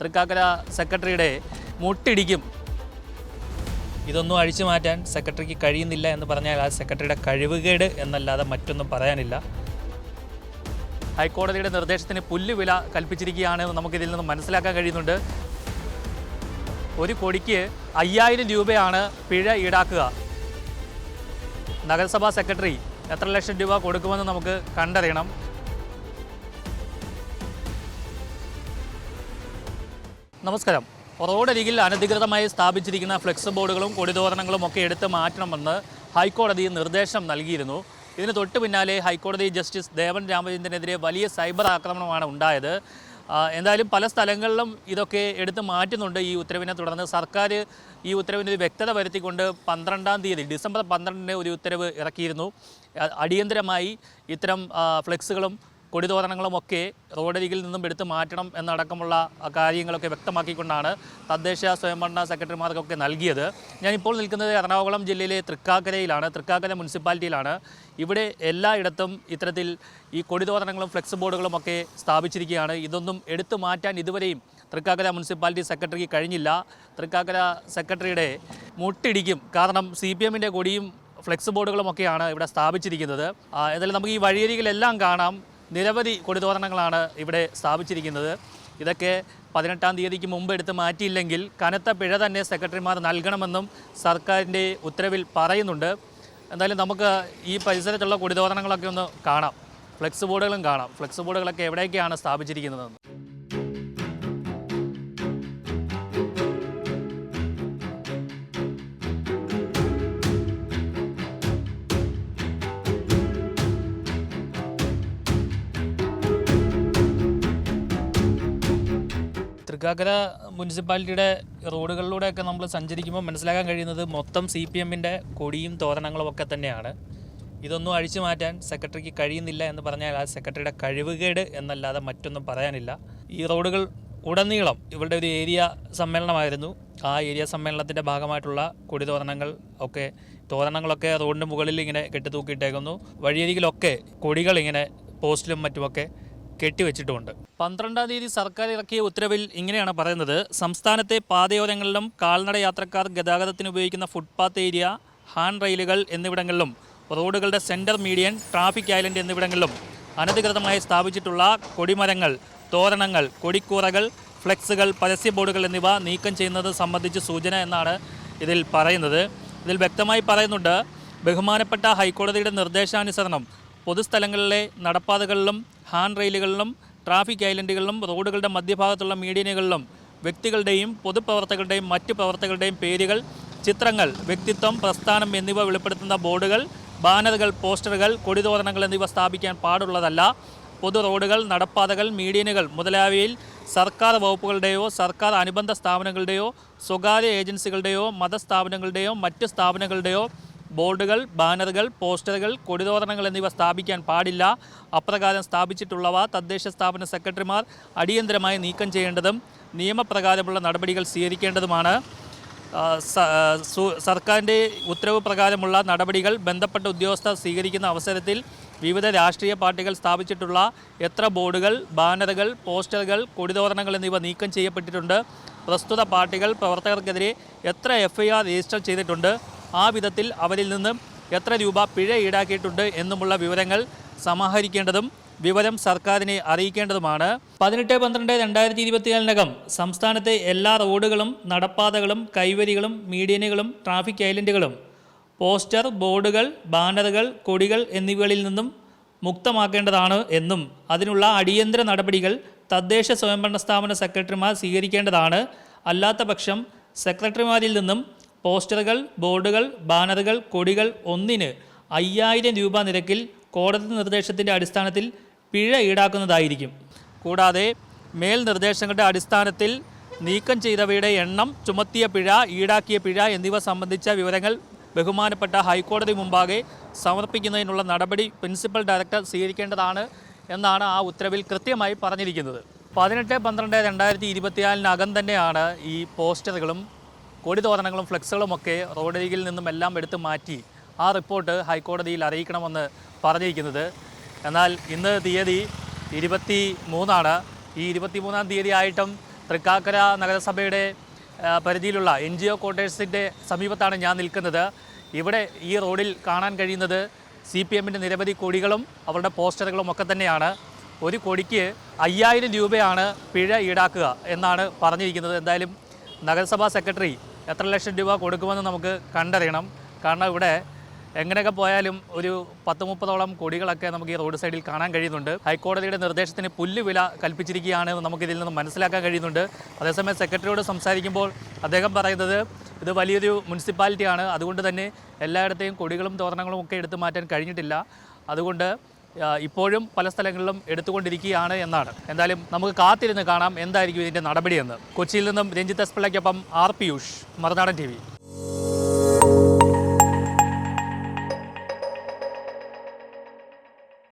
തൃക്കാക്കര സെക്രട്ടറിയുടെ മുട്ടിടിക്കും. ഇതൊന്നും അഴിച്ചു മാറ്റാൻ സെക്രട്ടറിക്ക് കഴിയുന്നില്ല എന്ന് പറഞ്ഞാൽ ആ സെക്രട്ടറിയുടെ കഴിവുകേട് എന്നല്ലാതെ മറ്റൊന്നും പറയാനില്ല. ഹൈക്കോടതിയുടെ നിർദ്ദേശത്തിന് പുല്ലുവില കൽപ്പിച്ചിരിക്കുകയാണ് നമുക്കിതിൽ നിന്ന് മനസ്സിലാക്കാൻ കഴിയുന്നുണ്ട്. ഒരു കൊടിക്ക് അയ്യായിരം രൂപയാണ് പിഴ ഈടാക്കുക. നഗരസഭാ സെക്രട്ടറി എത്ര ലക്ഷം രൂപ കൊടുക്കുമെന്ന് നമുക്ക് കണ്ടറിയണം. നമസ്കാരം. റോഡരികിൽ അനധികൃതമായി സ്ഥാപിച്ചിരിക്കുന്ന ഫ്ലെക്സ് ബോർഡുകളും കൊടിതോരണങ്ങളും ഒക്കെ എടുത്ത് മാറ്റണമെന്ന് ഹൈക്കോടതി നിർദ്ദേശം നൽകിയിരുന്നു. ഇതിന് തൊട്ട് പിന്നാലെ ഹൈക്കോടതി ജസ്റ്റിസ് ദേവൻ രാമചന്ദ്രനെതിരെ വലിയ സൈബർ ആക്രമണമാണ് ഉണ്ടായത്. എന്തായാലും പല സ്ഥലങ്ങളിലും ഇതൊക്കെ എടുത്ത് മാറ്റുന്നുണ്ട് ഈ ഉത്തരവിനെ തുടർന്ന് സർക്കാർ ഈ ഉത്തരവിന് ഒരു വ്യക്തത വരുത്തിക്കൊണ്ട് പന്ത്രണ്ടാം തീയതി ഡിസംബർ പന്ത്രണ്ടിന് ഒരു ഉത്തരവ് ഇറക്കിയിരുന്നു. അടിയന്തരമായി ഇത്തരം ഫ്ലെക്സുകളും കൊടിതോരണങ്ങളുമൊക്കെ റോഡരികിൽ നിന്നും എടുത്തു മാറ്റണം എന്നടക്കമുള്ള കാര്യങ്ങളൊക്കെ വ്യക്തമാക്കിക്കൊണ്ടാണ് തദ്ദേശ സ്വയംഭരണ സെക്രട്ടറിമാർക്കൊക്കെ നൽകിയത്. ഞാനിപ്പോൾ നിൽക്കുന്നത് എറണാകുളം ജില്ലയിലെ തൃക്കാക്കരയിലാണ് തൃക്കാക്കര മുനിസിപ്പാലിറ്റിയിലാണ്. ഇവിടെ എല്ലായിടത്തും ഇത്തരത്തിൽ ഈ കൊടിതോരണങ്ങളും ഫ്ലെക്സ് ബോർഡുകളും ഒക്കെ സ്ഥാപിച്ചിരിക്കുകയാണ്. ഇതൊന്നും എടുത്തു മാറ്റാൻ ഇതുവരെയും തൃക്കാക്കര മുനിസിപ്പാലിറ്റി സെക്രട്ടറിക്ക് കഴിഞ്ഞില്ല. തൃക്കാക്കര സെക്രട്ടറിയുടെ മുട്ടിടിക്കും. കാരണം സി പി എമ്മിന്റെ കൊടിയും ഫ്ലെക്സ് ബോർഡുകളുമൊക്കെയാണ് ഇവിടെ സ്ഥാപിച്ചിരിക്കുന്നത്. എന്തായാലും നമുക്ക് ഈ വഴിയരികിലെല്ലാം കാണാം. നിരവധി കൊടിതോരണങ്ങളാണ് ഇവിടെ സ്ഥാപിച്ചിരിക്കുന്നത്. ഇതൊക്കെ പതിനെട്ടാം തീയതിക്ക് മുമ്പ് എടുത്ത് മാറ്റിയില്ലെങ്കിൽ കനത്ത പിഴ തന്നെ സെക്രട്ടറിമാർ നൽകണമെന്നും സർക്കാരിന്റെ ഉത്തരവിൽ പറയുന്നുണ്ട്. എന്തായാലും നമുക്ക് ഈ പരിസരത്തുള്ള കൊടിതോരണങ്ങളൊക്കെ ഒന്ന് കാണാം. ഫ്ലെക്സ് ബോർഡുകളും കാണാം. ഫ്ലെക്സ് ബോർഡുകളൊക്കെ എവിടെയൊക്കെയാണ് സ്ഥാപിച്ചിരിക്കുന്നതെന്ന്. തൃക്കാക്കര മുനിസിപ്പാലിറ്റിയുടെ റോഡുകളിലൂടെയൊക്കെ നമ്മൾ സഞ്ചരിക്കുമ്പോൾ മനസ്സിലാക്കാൻ കഴിയുന്നത് മൊത്തം സി പി എമ്മിന്റെ കൊടിയും തോരണങ്ങളും ഒക്കെ തന്നെയാണ്. ഇതൊന്നും അഴിച്ചു മാറ്റാൻ സെക്രട്ടറിക്ക് കഴിയുന്നില്ല എന്ന് പറഞ്ഞാൽ ആ സെക്രട്ടറിയുടെ കഴിവുകേട് എന്നല്ലാതെ മറ്റൊന്നും പറയാനില്ല. ഈ റോഡുകൾ ഉടനീളം ഇവരുടെ ഒരു ഏരിയ സമ്മേളനമായിരുന്നു. ആ ഏരിയ സമ്മേളനത്തിന്റെ ഭാഗമായിട്ടുള്ള കൊടി തോരണങ്ങൾ ഒക്കെ തോരണങ്ങളൊക്കെ റോഡിന്റെ മുകളിൽ ഇങ്ങനെ കെട്ടിത്തൂക്കിയിട്ടേക്കുന്നു. വഴിയരികിലൊക്കെ കൊടികൾ ഇങ്ങനെ പോസ്റ്റിലും മറ്റുമൊക്കെ കെട്ടിവെച്ചിട്ടുമുണ്ട് പന്ത്രണ്ടാം തീയതി സർക്കാർ ഇറക്കിയ ഉത്തരവിൽ ഇങ്ങനെയാണ് പറയുന്നത്. സംസ്ഥാനത്തെ പാതയോരങ്ങളിലും കാൽനട യാത്രക്കാർ ഗതാഗതത്തിന് ഉപയോഗിക്കുന്ന ഫുട്പാത്ത് ഏരിയ ഹാൻഡ് റെയിലുകൾ എന്നിവിടങ്ങളിലും റോഡുകളുടെ സെന്റർ മീഡിയൻ ട്രാഫിക് ഐലൻഡ് എന്നിവിടങ്ങളിലും അനധികൃതമായി സ്ഥാപിച്ചിട്ടുള്ള കൊടിമരങ്ങൾ തോരണങ്ങൾ കൊടിക്കൂറകൾ ഫ്ലെക്സുകൾ പരസ്യ ബോർഡുകൾ എന്നിവ നീക്കം ചെയ്യുന്നത് സംബന്ധിച്ച് സൂചന എന്നാണ് ഇതിൽ പറയുന്നത്. ഇതിൽ വ്യക്തമായി പറയുന്നുണ്ട് ബഹുമാനപ്പെട്ട ഹൈക്കോടതിയുടെ നിർദ്ദേശാനുസരണം പൊതുസ്ഥലങ്ങളിലെ നടപ്പാതകളിലും ഹാൻഡ് റെയിലുകളിലും ട്രാഫിക് ഐലൻഡുകളിലും റോഡുകളുടെ മധ്യഭാഗത്തുള്ള മീഡിയനുകളിലും വ്യക്തികളുടെയും പൊതുപ്രവർത്തകരുടെയും മറ്റ് പ്രവർത്തകരുടെയും പേരുകൾ ചിത്രങ്ങൾ വ്യക്തിത്വം പ്രസ്ഥാനം എന്നിവ വെളിപ്പെടുത്തുന്ന ബോർഡുകൾ ബാനറുകൾ പോസ്റ്ററുകൾ കൊടിതോരണങ്ങൾ എന്നിവ സ്ഥാപിക്കാൻ പാടുള്ളതല്ല. പൊതു റോഡുകൾ നടപ്പാതകൾ മീഡിയനുകൾ മുതലായവയിൽ സർക്കാർ വകുപ്പുകളുടെയോ സർക്കാർ അനുബന്ധ സ്ഥാപനങ്ങളുടെയോ സ്വകാര്യ ഏജൻസികളുടെയോ മതസ്ഥാപനങ്ങളുടെയോ മറ്റ് സ്ഥാപനങ്ങളുടെയോ ബോർഡുകൾ ബാനറുകൾ പോസ്റ്ററുകൾ കൊടിതോരണങ്ങൾ എന്നിവ സ്ഥാപിക്കാൻ പാടില്ല. അപ്രകാരം സ്ഥാപിച്ചിട്ടുള്ളവ തദ്ദേശ സ്ഥാപന സെക്രട്ടറിമാർ അടിയന്തരമായി നീക്കം ചെയ്യേണ്ടതും നിയമപ്രകാരമുള്ള നടപടികൾ സ്വീകരിക്കേണ്ടതുമാണ്. സർക്കാരിന്റെ ഉത്തരവ് പ്രകാരമുള്ള നടപടികൾ ബന്ധപ്പെട്ട ഉദ്യോഗസ്ഥർ സ്വീകരിക്കുന്ന അവസരത്തിൽ വിവിധ രാഷ്ട്രീയ പാർട്ടികൾ സ്ഥാപിച്ചിട്ടുള്ള എത്ര ബോർഡുകൾ ബാനറുകൾ പോസ്റ്ററുകൾ കൊടിതോരണങ്ങൾ എന്നിവ നീക്കം ചെയ്യപ്പെട്ടിട്ടുണ്ട്. പ്രസ്തുത പാർട്ടികൾ പ്രവർത്തകർക്കെതിരെ എത്ര എഫ് രജിസ്റ്റർ ചെയ്തിട്ടുണ്ട്. ആ വിധത്തിൽ അവരിൽ നിന്ന് എത്ര രൂപ പിഴ ഈടാക്കിയിട്ടുണ്ട് എന്നുമുള്ള വിവരങ്ങൾ സമാഹരിക്കേണ്ടതും വിവരം സർക്കാരിനെ അറിയിക്കേണ്ടതുമാണ്. പതിനെട്ട് പന്ത്രണ്ട് രണ്ടായിരത്തി ഇരുപത്തിനാലിനകം സംസ്ഥാനത്തെ എല്ലാ റോഡുകളും നടപ്പാതകളും കൈവരികളും മീഡിയനുകളും ട്രാഫിക് ഐലൻഡുകളും പോസ്റ്റർ ബോർഡുകൾ ബാനറുകൾ കൊടികൾ എന്നിവകളിൽ നിന്നും മുക്തമാക്കേണ്ടതാണ് എന്നും അതിനുള്ള അടിയന്തര നടപടികൾ തദ്ദേശ സ്വയംഭരണ സ്ഥാപന സെക്രട്ടറിമാർ സ്വീകരിക്കേണ്ടതാണ്. അല്ലാത്ത പക്ഷം സെക്രട്ടറിമാരിൽ നിന്നും പോസ്റ്ററുകൾ ബോർഡുകൾ ബാനറുകൾ കൊടികൾ ഒന്നിന് അയ്യായിരം രൂപ നിരക്കിൽ കോടതി നിർദ്ദേശത്തിന്റെ അടിസ്ഥാനത്തിൽ പിഴ ഈടാക്കുന്നതായിരിക്കും. കൂടാതെ മേൽ നിർദ്ദേശങ്ങളുടെ അടിസ്ഥാനത്തിൽ നീക്കം ചെയ്തവയുടെ എണ്ണം ചുമത്തിയ പിഴ ഈടാക്കിയ പിഴ എന്നിവ സംബന്ധിച്ച വിവരങ്ങൾ ബഹുമാനപ്പെട്ട ഹൈക്കോടതി മുമ്പാകെ സമർപ്പിക്കുന്നതിനുള്ള നടപടി പ്രിൻസിപ്പൽ ഡയറക്ടർ സ്വീകരിക്കേണ്ടതാണ് എന്നാണ് ആ ഉത്തരവിൽ കൃത്യമായി പറഞ്ഞിരിക്കുന്നത്. പതിനെട്ട് പന്ത്രണ്ട് രണ്ടായിരത്തി ഇരുപത്തിനാലിനകം തന്നെയാണ് ഈ പോസ്റ്ററുകളും കൊടിതോരണങ്ങളും ഫ്ലെക്സുകളും ഒക്കെ റോഡരികിൽ നിന്നും എല്ലാം എടുത്ത് മാറ്റി ആ റിപ്പോർട്ട് ഹൈക്കോടതിയിൽ അറിയിക്കണമെന്ന് പറഞ്ഞിരിക്കുന്നത്. എന്നാൽ ഇന്ന് തീയതി ഇരുപത്തി മൂന്നാണ് ഈ ഇരുപത്തി മൂന്നാം തീയതി ആയിട്ടും തൃക്കാക്കര നഗരസഭയുടെ പരിധിയിലുള്ള എൻ ജി ഒ ക്വാർട്ടേഴ്സിന്റെ സമീപത്താണ് ഞാൻ നിൽക്കുന്നത്. ഇവിടെ ഈ റോഡിൽ കാണാൻ കഴിയുന്നത് സി പി എമ്മിന്റെ നിരവധി കൊടികളും അവരുടെ പോസ്റ്ററുകളും ഒക്കെ തന്നെയാണ്. ഒരു കൊടിക്ക് അയ്യായിരം രൂപയാണ് പിഴ ഈടാക്കുക എന്നാണ് പറഞ്ഞിരിക്കുന്നത്. എന്തായാലും നഗരസഭാ സെക്രട്ടറി എത്ര ലക്ഷം രൂപ കൊടുക്കുമെന്ന് നമുക്ക് കണ്ടറിയണം. കാരണം ഇവിടെ എങ്ങനെയൊക്കെ പോയാലും ഒരു പത്ത് മുപ്പതോളം കൊടികളൊക്കെ നമുക്ക് ഈ റോഡ് സൈഡിൽ കാണാൻ കഴിയുന്നുണ്ട്. ഹൈക്കോടതിയുടെ നിർദ്ദേശത്തിന് പുല്ല് വില കൽപ്പിച്ചിരിക്കുകയാണ് എന്ന് നമുക്ക് ഇതിൽ നിന്ന് മനസ്സിലാക്കാൻ കഴിയുന്നുണ്ട്. അതേസമയം സെക്രട്ടറിയോട് സംസാരിക്കുമ്പോൾ അദ്ദേഹം പറയുന്നത് ഇത് വലിയൊരു മുനിസിപ്പാലിറ്റിയാണ്. അതുകൊണ്ട് തന്നെ എല്ലായിടത്തെയും കൊടികളും തോരണങ്ങളും ഒക്കെ എടുത്തു മാറ്റാൻ കഴിഞ്ഞിട്ടില്ല. അതുകൊണ്ട് ഇപ്പോഴും പല സ്ഥലങ്ങളിലും എടുത്തുകൊണ്ടിരിക്കുകയാണ് എന്നാണ്. എന്തായാലും നമുക്ക് കാത്തിരുന്ന് കാണാം എന്തായിരിക്കും ഇതിന്റെ നടപടിയെന്ന്. കൊച്ചിയിൽ നിന്നും രഞ്ജിത്ത് എസ് പിള്ളയ്ക്കൊപ്പം ആർ പിയൂഷ് മറുനാടൻ ടി